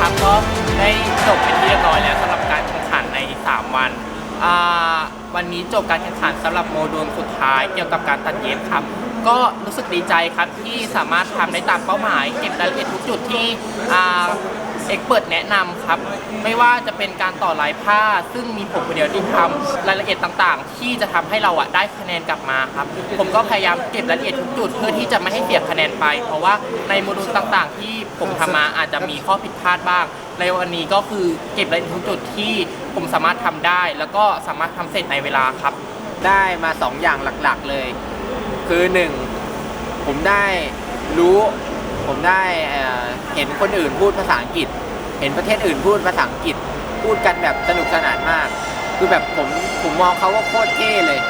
ครับก็ได้จบเป็นที่เรียบร้อยแล้วสำหรับการแข่งขันใน 3 วัน วันนี้จบการแข่งขันสำหรับโมดูลสุดท้ายเกี่ยวกับการตัดเย็บครับ ก็รู้สึกดีใจครับที่สามารถทำได้ตามเป้าหมายเก็บรายละเอียดทุกจุดที่ เอ็กเปิดแนะนำครับ ไม่ว่าจะเป็นการต่อลายผ้า ซึ่งมีผมคนเดียวที่ทำรายละเอียดต่างๆ ที่จะทำให้เราอะได้คะแนนกลับมาครับ ผมก็พยายามเก็บรายละเอียดทุกจุดเพื่อที่จะไม่ให้เสียคะแนนไป เพราะว่าในโมดูลต่างๆ ที่ผมทำมาอาจจะมีข้อผิดพลาดบ้าง ในวันนี้ก็คือเก็บรายละเอียดทุกจุดที่ผมสามารถทำได้ แล้วก็สามารถทำเสร็จในเวลาครับ ได้มาสองอย่างหลักๆเลย คือหนึ่งผมได้รู้ ผมได้เห็นคนอื่นพูดภาษาอังกฤษ เห็นประเทศอื่นพูดภาษาอังกฤษ พูดกันแบบสนุกสนานมาก คือแบบผมผมมองเขาว่าโคตรเท่เลย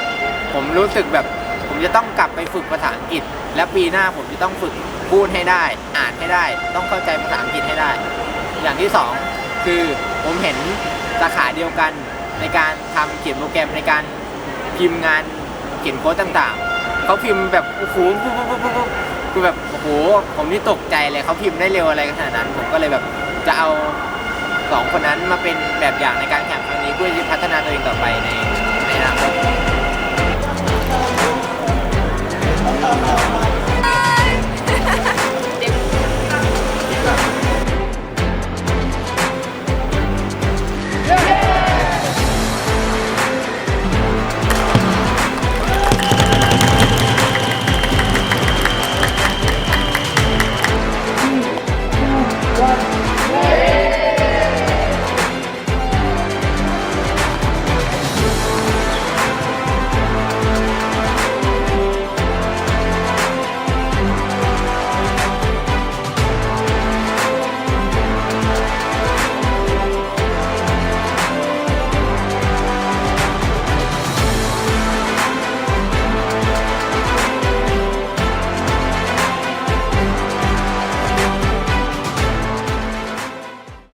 ผมรู้สึกแบบผมจะต้องกลับไปฝึกภาษาอังกฤษ และปีหน้าผมจะต้องฝึกพูดให้ได้ อ่านให้ได้ ต้องเข้าใจภาษาอังกฤษให้ได้ อย่างที่สองคือผมเห็นสาขาเดียวกันในการทำเขียนโปรแกรมในการพิมพ์งานเขียนโค้ดต่างๆ เขาพิมพ์แบบโอ้โห คือแบบโอ้โหผมนี่ตกใจเลยเขาพิมพ์ได้เร็วอะไรขนาดนั้น ผมก็เลยแบบจะเอาสองคนนั้นมาเป็นแบบอย่างในการแข่งครั้งนี้เพื่อที่พัฒนาตัวเองต่อไปใน